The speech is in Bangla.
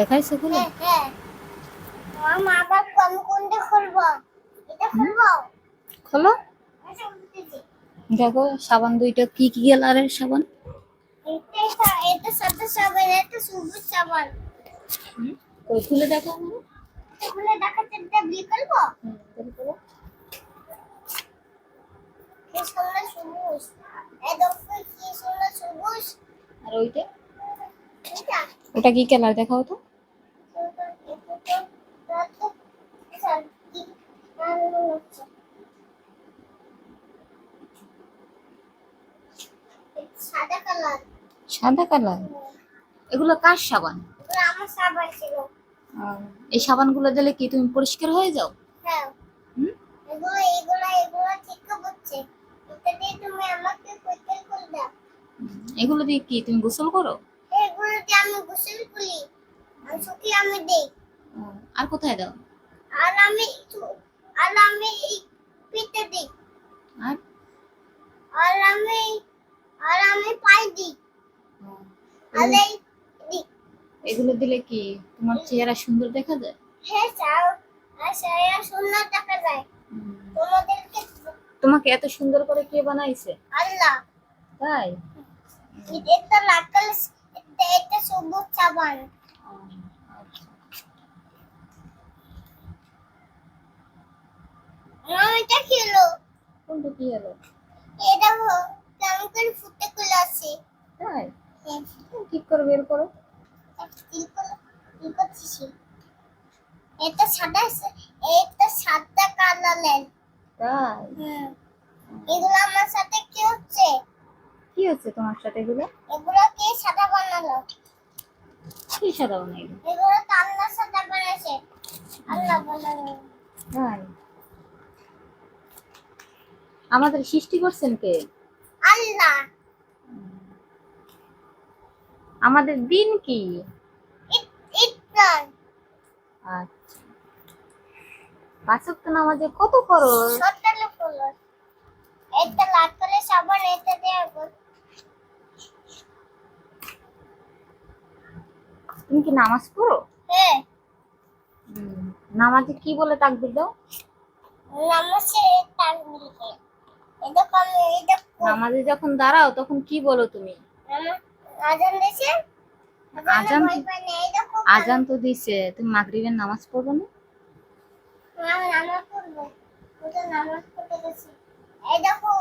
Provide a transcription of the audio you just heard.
দেখাইছো খুলে হ্যাঁ হ্যাঁ। খোলো। দেখো সাবান দুইটা কি কি কালারের সাবান? এটা সাদা সাবান এটা সবুজ সাবান। কই খুলে দেখো। খুলে দেখাতে এটা বিয়ে করব? কি সুন্দর সবুজ। এই দেখো কি সুন্দর সবুজ। আর ওইটা? ওটা কি কালার দেখাও তো? সাদা কালার? এগুলো কার সাবান? আমার সাবান এই সাবানগুলো দিলে কি তুমি পরিষ্কার হয়ে যাও? এগুলো দিয়ে এগুলো দিয়ে কি তুমি গোসল করো? এগুলো দিয়ে আমি গোসল করি। আর শুকিয়ে আমি দিই। আর কোথায় দাও? আর আমি আর আমি পিঠে দিই। আর? আর আমি আর আমি পাই দিই। আর এগুলো দিলে কি তোমার চেহারা সুন্দর দেখা যায়? হ্যাঁ স্যার। আর স্যার সুন্দর দেখা যায়। তোমাদেরকে তোমাকে এত সুন্দর করে কে বানাইছে? আল্লাহ। তাই? এটা লাকাল এটা এটা সবুজ সাবান আমার এটা খেলো কোনটা কি হলো? এটা কেমন করে ফুটে খুলে আসে তাই? হ্যাঁ। ঠিক করে বের করো। এটা সাদা এটা সাদা কালারের তাই? এগুলো আমার সাথে কি হচ্ছে? কি হচ্ছে তোমার সাথে এগুলো? এগুলো কে সাদা বানালো? কি সাদা বানাইলো? এগুলো তো আল্লাহ সাদা বানাইছে। আল্লাহ বানালো তাই? আমাদের সৃষ্টি করছেন কে? আল্লাহ। আমাদের দিন কি? আচ্ছা। পাঁচক তো নামাজে কত খরচ এটা লাল করে সাবান এটা দেওয়া তুমি কি নামাজ পড়ো? হ্যাঁ। নামাজে কি বলে তাকবির দাও? কম এটা নামাজে যখন দাঁড়াও তখন কি বলো তুমি? আজান দিছে? আজান- দেখো আজান তো দিছে। তুমি মাগরিবের নামাজ পড়ব না? নামাজ পড়ব। নামাজ পড়তে গেছি এই দেখো